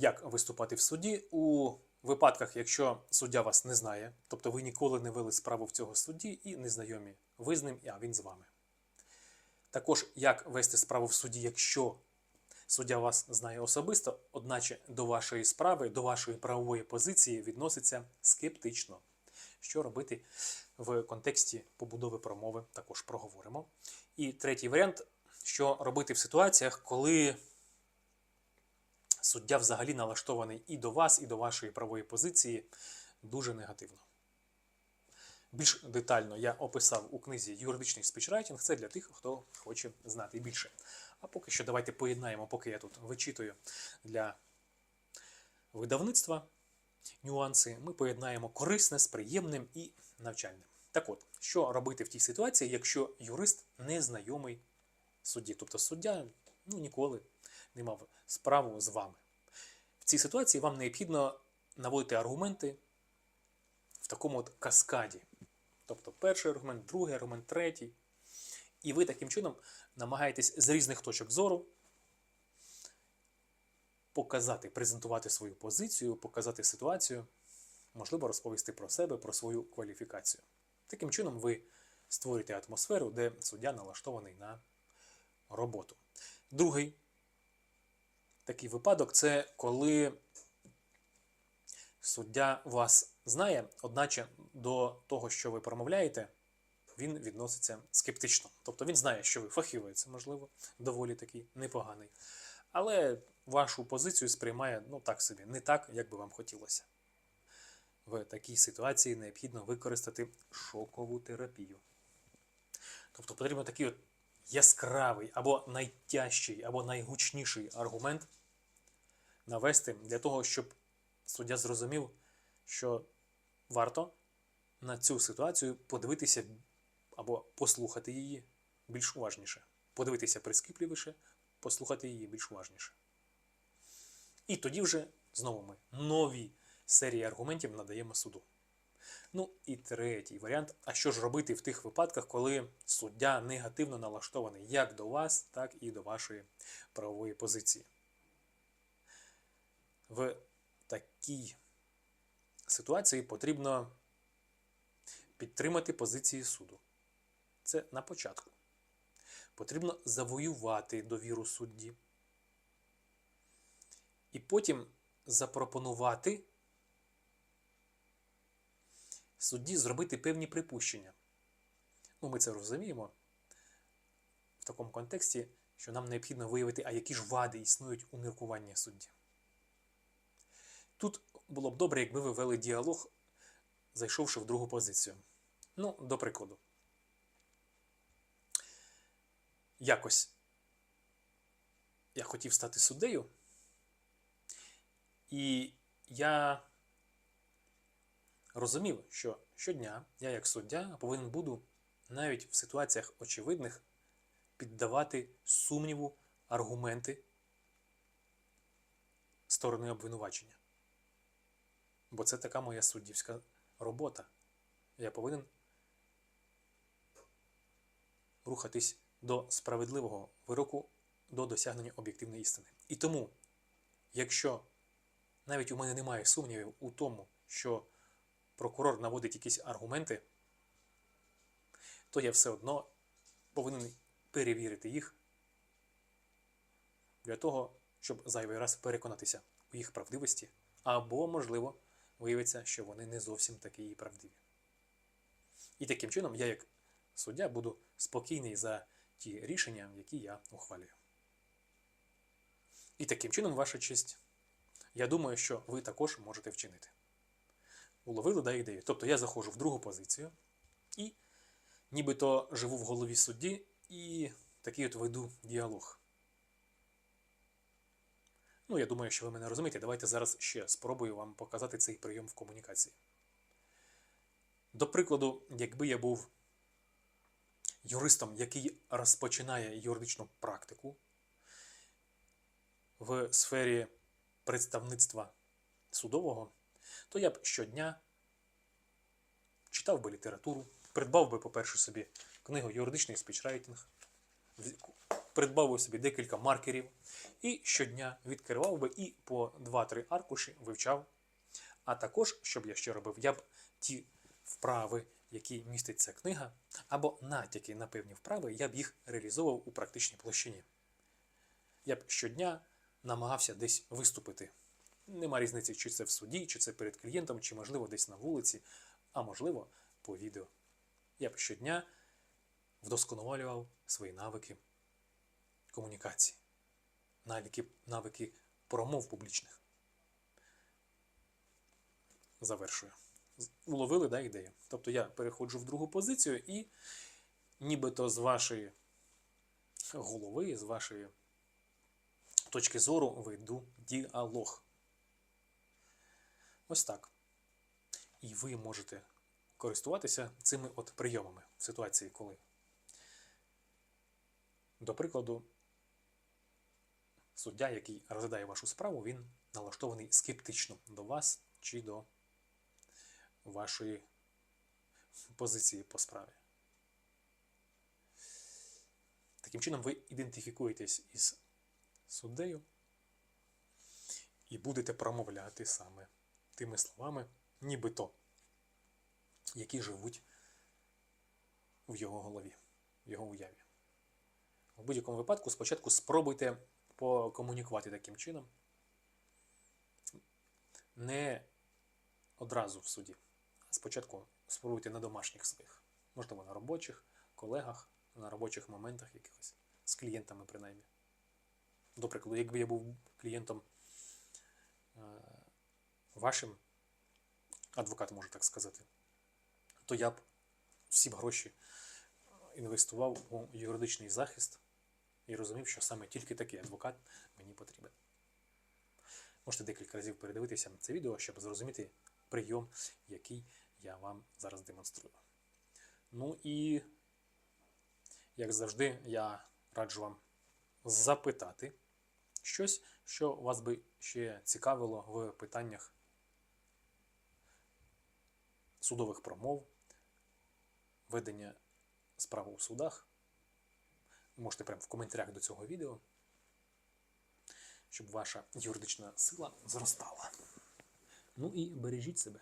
Як виступати в суді у випадках, якщо суддя вас не знає, тобто ви ніколи не вели справу в цього судді і не знайомі ви з ним, а він з вами. Також як вести справу в суді, якщо суддя вас знає особисто, одначе до вашої справи, до вашої правової позиції відноситься скептично. Що робити в контексті побудови промови, також проговоримо. І третій варіант, що робити в ситуаціях, коли суддя взагалі налаштований і до вас, і до вашої правової позиції дуже негативно. Більш детально я описав у книзі Юридичний спічрайтинг. Це для тих, хто хоче знати більше. А поки що давайте поєднаємо, поки я тут вичитую для видавництва нюанси, ми поєднаємо корисне з приємним і навчальним. Так от, що робити в тій ситуації, якщо юрист не знайомий судді, тобто суддя ну, ніколи не мав справу з вами. В цій ситуації вам необхідно наводити аргументи в такому от каскаді. Тобто перший аргумент, другий аргумент, третій. І ви таким чином намагаєтесь з різних точок зору показати, презентувати свою позицію, показати ситуацію, можливо, розповісти про себе, про свою кваліфікацію. Таким чином, ви створюєте атмосферу, де суддя налаштований на роботу. Другий такий випадок це коли суддя вас знає, одначе до того, що ви промовляєте, він відноситься скептично. Тобто він знає, що ви фахівець, можливо, доволі такий непоганий. Але вашу позицію сприймає ну так собі, не так, як би вам хотілося. В такій ситуації необхідно використати шокову терапію. Тобто потрібно такий от яскравий або найтяжчий, або найгучніший аргумент навести для того, щоб суддя зрозумів, що варто на цю ситуацію подивитися або послухати її більш уважніше. Подивитися прискіпливіше, послухати її більш уважніше. І тоді вже знову ми нові серії аргументів надаємо суду. Ну і третій варіант. А що ж робити в тих випадках, коли суддя негативно налаштований як до вас, так і до вашої правової позиції? В такій ситуації потрібно підтримати позиції суду. Це на початку. Потрібно завоювати довіру судді. І потім запропонувати судді зробити певні припущення. Ну, ми це розуміємо в такому контексті, що нам необхідно виявити, а які ж вади існують у міркуванні судді. Тут було б добре, якби ви вели діалог, зайшовши в другу позицію. Ну, до прикладу. Якось я хотів стати суддею, і я розумів, що щодня я, як суддя, повинен буду навіть в ситуаціях очевидних піддавати сумніву аргументи сторони обвинувачення. Бо це така моя суддівська робота. Я повинен рухатись до справедливого вироку, до досягнення об'єктивної істини. І тому, якщо навіть у мене немає сумнівів у тому, що прокурор наводить якісь аргументи, то я все одно повинен перевірити їх для того, щоб зайвий раз переконатися у їх правдивості, або, можливо, виявиться, що вони не зовсім такі і правдиві. І таким чином я, як суддя, буду спокійний за ті рішення, які я ухвалюю. І таким чином, ваша честь, я думаю, що ви також можете вчинити. Уловили да, ідею. Тобто я заходжу в другу позицію і нібито живу в голові судді і такий от веду діалог. Ну, я думаю, що ви мене розумієте. Давайте зараз ще спробую вам показати цей прийом в комунікації. До прикладу, якби я був юристом, який розпочинає юридичну практику в сфері представництва судового, то я б щодня читав би літературу, придбав би, по-перше, собі книгу Юридичний спічрайтинг, придбав би собі декілька маркерів і щодня відкривав би і по 2-3 аркуші вивчав. А також, щоб я ще робив, я б ті вправи, які містить ця книга, або натяки на певні вправи, я б їх реалізовував у практичній площині. Я б щодня намагався десь виступити. Нема різниці, чи це в суді, чи це перед клієнтом, чи, можливо, десь на вулиці, а можливо, по відео. Я б щодня вдосконалював свої навики комунікації, навики, навики промов публічних. Завершую. Уловили да, ідею. Тобто я переходжу в другу позицію і нібито з вашої голови, з вашої точки зору веду діалог. Ось так. І ви можете користуватися цими от прийомами в ситуації, коли, до прикладу, суддя, який розглядає вашу справу, він налаштований скептично до вас чи до вашої позиції по справі. Таким чином, ви ідентифікуєтесь із суддею і будете промовляти саме тими словами, нібито, які живуть в його голові, в його уяві. В будь-якому випадку спочатку спробуйте покомунікувати таким чином. Не одразу в суді. а Спочатку спробуйте на домашніх своїх, можливо, на робочих, колегах, на робочих моментах якихось, з клієнтами принаймні. До прикладу, якби я був клієнтом е, вашим, адвокат можу так сказати, то я б всі б гроші інвестував у юридичний захист і розумів, що саме тільки такий адвокат мені потрібен. Можете декілька разів передивитися це відео, щоб зрозуміти прийом, який я вам зараз демонструю. Ну і, як завжди, я раджу вам запитати щось, що вас би ще цікавило в питаннях судових промов, ведення справи у судах. Можете прямо в коментарях до цього відео, щоб ваша юридична сила зростала. Ну і бережіть себе.